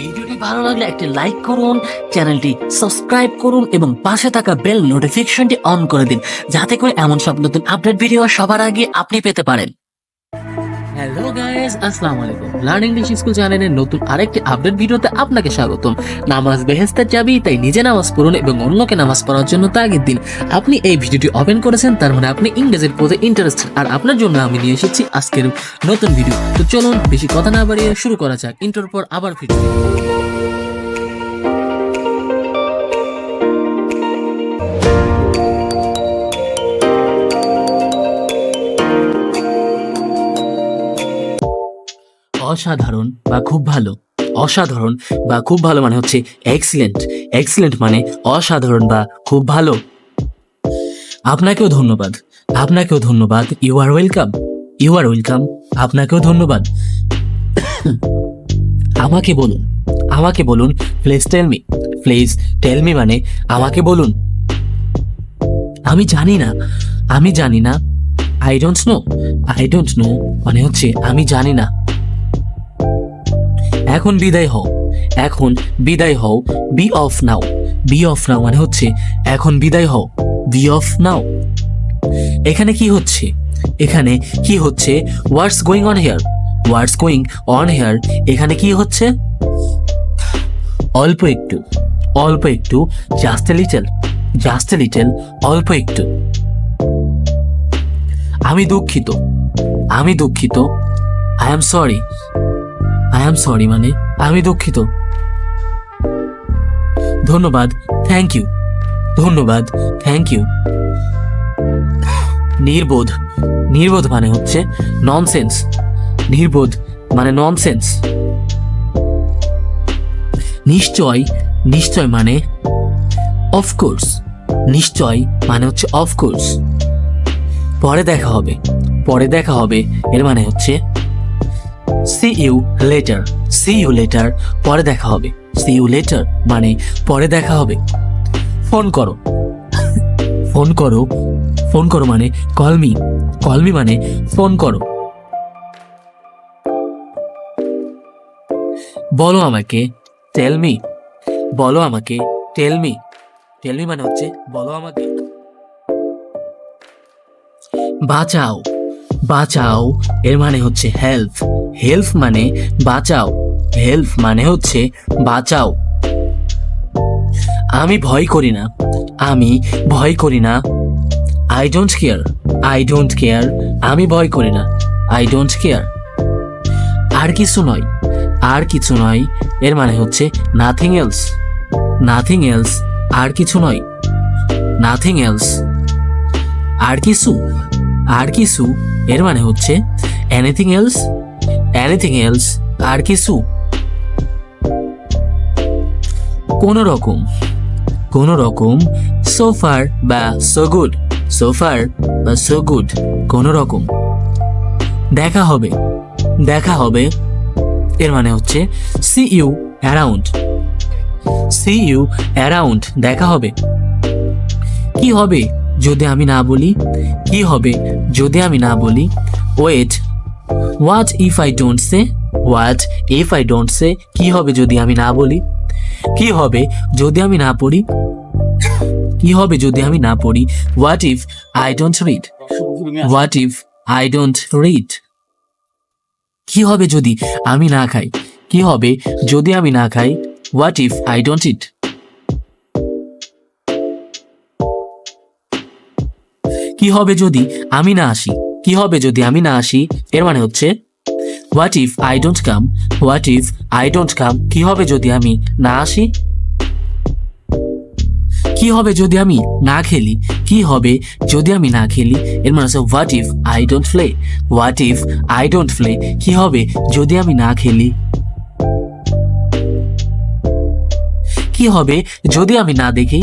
ভিডিওটি ভালো লাগলে একটি লাইক করুন, চ্যানেলটি সাবস্ক্রাইব করুন এবং পাশে থাকা বেল নোটিফিকেশনটি অন করে দিন, যাতে করে এমন সব নতুন আপডেট ভিডিও সবার আগে আপনি পেতে পারেন। হ্যালো গাইস আসসালামু আলাইকুম। লার্ন ইংলিশ স্কুল চ্যানেলের নতুন আরেকটি আপডেট ভিডিওতে আপনাকে স্বাগতম। নামাজ বেহেস্তের চাবি, তাই নিজে নামাজ পড়ুন এবং অন্যকে নামাজ পড়ার জন্য তাগিদ দিন। আপনি এই ভিডিওটি ওপেন করেছেন, তার মানে আপনি ইংরেজির প্রতি ইন্টারেস্টেড আর আপনার জন্য আমি নিয়ে এসেছি আজকের নতুন ভিডিও তো চলুন, বেশি কথা না বাড়িয়ে শুরু করা যাক। ইন্টার পর আবার ভিডিও অসাধারণ বা খুব ভালো। অসাধারণ বা খুব ভালো মানে হচ্ছে এক্সিলেন্ট এক্সিলেন্ট মানে অসাধারণ বা খুব ভালো। আপনাকেও ধন্যবাদ। আপনাকেও ধন্যবাদ। You are welcome you are welcome আপনাকেও ধন্যবাদ। আমাকে বলুন। আমাকে বলুন please tell me please tell me মানে আমাকে বলুন। আমি জানি না। আমি জানি না। I don't know I don't know মানে হচ্ছে আমি জানি না। এখন বিদায় হও। এখন বিদায় হও। Be off now be off now মানে হচ্ছে, এখন বিদায় হও। বি অফ নাও এখানে কি হচ্ছে? এখানে কি হচ্ছে? What's going on here what's going on here এখানে কি হচ্ছে? অল্প একটু। অল্প একটু। জাস্ট লিটল জাস্ট লিটল অল্প একটু। আমি দুঃখিত। আমি দুঃখিত। I am sorry I am sorry মানে আমি দুঃখিত। ধন্যবাদ থ্যাংক ইউ ধন্যবাদ থ্যাংক ইউ নির্বোধ নির্বোধ মানে হচ্ছে ননসেন্স নির্বোধ মানে ননসেন্স নিশ্চয় নিশ্চয় মানে অফকোর্স নিশ্চয় মানে হচ্ছে অফকোর্স পরে দেখা হবে, পরে দেখা হবে, এর মানে হচ্ছে see you later see you later পরে দেখা হবে। সি ইউ লেটার মানে পরে দেখা হবে। ফোন করো। ফোন করো। ফোন করো মানে কল মি কল মি মানে ফোন করো। বলো আমাকে টেল মি বলো আমাকে টেল মি টেল মি মানে হচ্ছে বলো আমাকে। বাঁচাও। বাঁচাও এর মানে হচ্ছে হেল্প হেল্প মানে বাঁচাও। হেল্প মানে হচ্ছে বাঁচাও। আমি ভয় করি না। আমি ভয় করি না। I don't care I don't care আমি ভয় করি না। আই ডোন্ট কেয়ার আর কিছু নয়। আর কিছু নয়। এর মানে হচ্ছে নাথিং এলস নাথিং এলস আর কিছু নয়। নাথিং এলস আর কিছু। আর কিছু। এর মানে হচ্ছে এনিথিং এলস এনিথিং এলস আর কিছু। কোন রকম কোন রকম সোফার বা সো গুড সোফার বা সো গুড কোন রকম দেখা হবে দেখা হবে, এর মানে হচ্ছে see you around see you around দেখা হবে। কি হবে? যদি আমি না বলি, কি হবে যদি আমি না বলি? Wait what if I don't say what if I don't say কি হবে যদি আমি না বলি? কি হবে যদি আমি না পড়ি? কি হবে যদি আমি না পড়ি? What if I don't read what if I don't read কি হবে যদি আমি না খাই? কি হবে যদি আমি না খাই? What if I don't eat কি হবে যদি আমি না আসি? কি হবে যদি আমি না আসি? এর মানে হচ্ছে what if I don't come what if I don't come কি হবে যদি আমি না আসি? কি হবে যদি আমি না খেলি? কি হবে যদি আমি না খেলি? এর মানে হচ্ছে what if I don't play what if I don't play কি হবে যদি আমি না খেলি? কি হবে যদি আমি না দেখি?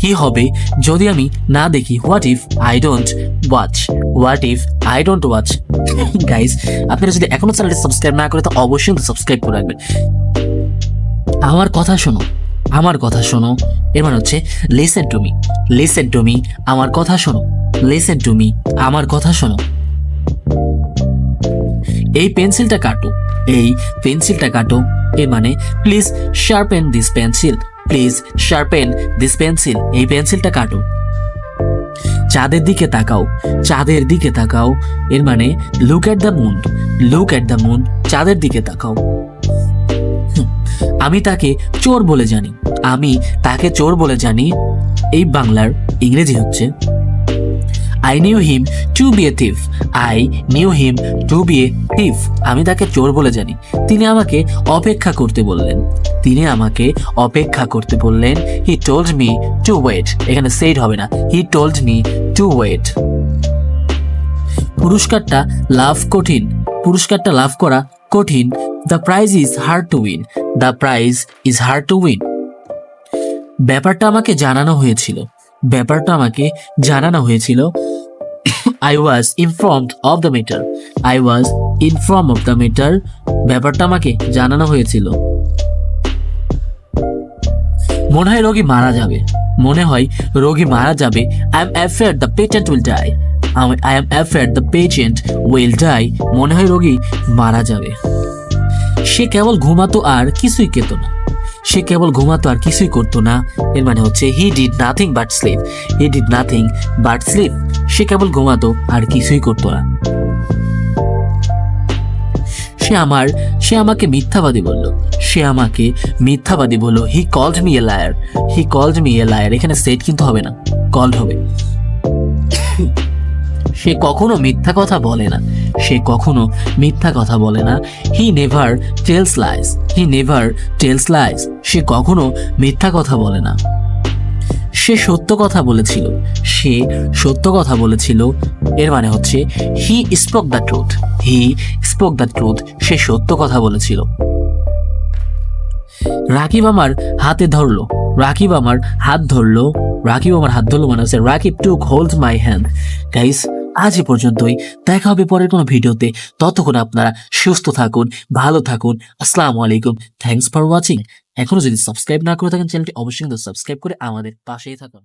কি হবে যদি আমি না দেখি? What if I don't watch what if I don't watch guys আপনারা যদি এখনও চ্যানেলটি সাবস্ক্রাইব না করে, তো অবশ্যই সাবস্ক্রাইব করে রাখবেন। আমার কথা শোনো, আমার কথা শোনো। এর মানে হচ্ছে listen to me listen to me আমার কথা শোনো লিসেন টু মি আমার কথা শোনো। এই পেন্সিলটা কাটো, এই পেন্সিলটা কাটো, এর মানে please sharpen this pencil please sharpen this pencil এই পেন্সিলটা কাটো। চাঁদের দিকে তাকাও। চাঁদের দিকে তাকাও। এর মানে look at the moon look at the moon চাঁদের দিকে তাকাও। আমি তাকে চোর বলে জানি। আমি তাকে চোর বলে জানি। এই বাংলার ইংরেজি হচ্ছে I knew him to be a thief I knew him to be a thief আমি তাকে চোর বলে জানি। তিনি আমাকে অপেক্ষা করতে বললেন। তিনি আমাকে অপেক্ষা করতে বললেন he told me to wait এখানে সেট হবে না। He told me to wait পুরস্কারটা লাভ কঠিন। পুরস্কারটা লাভ করা কঠিন। The prize is hard to win the prize is hard to win ব্যাপারটা আমাকে জানানো হয়েছিল। ব্যাপারটা আমাকে জানানো হয়েছিল। I was informed of the matter I was inform of the matter ব্যাপারটা আমাকে জানানো হয়েছিল। মনে হয় রোগী মারা যাবে। মনে হয় রোগী মারা যাবে। I am afraid the patient will die I am afraid the patient will die মনে হয় রোগী মারা যাবে। সে কেবল ঘুমাতো আর কিছুই খেত না। সে কেবল ঘুমাতো আর কিছুই করতো না। এর মানে হচ্ছে he did nothing but sleep he did nothing but sleep সে কেবল ঘুমাতো আর কিছুই করতো না। সে আমার, সে আমাকে মিথ্যাবাদী বলল। সে আমাকে মিথ্যাবাদী বলল he called me a liar he called me a liar এখানে সেট কিন্তু হবে না কল্ড হবে। সে কখনো মিথ্যা কথা বলে না। সে কখনো মিথ্যা কথা বলে না। He never tells lies. He never tells lies. সে কখনো মিথ্যা কথা বলে না। সে সত্য কথা বলেছিল। সে সত্য কথা বলেছিল। এর মানে হচ্ছে, he spoke the truth. He spoke the truth. সে সত্য কথা বলেছিল। রাকিব আমার হাতে ধরলো। রাকিব আমার হাত ধরলো। রাকিব আমার হাত ধরলো মানে হচ্ছে, Rakib took hold my hand guys আজ এ পর্যন্তই। দেখা হবে পরের কোনো ভিডিওতে। ততক্ষণ আপনারা সুস্থ থাকুন, ভালো থাকুন। আসসালামু আলাইকুম। থ্যাঙ্কস ফর ওয়াচিং এখনও যদি সাবস্ক্রাইব না করে থাকেন, চ্যানেলটি অবশ্যই কিন্তু সাবস্ক্রাইব করে আমাদের পাশেই থাকুন।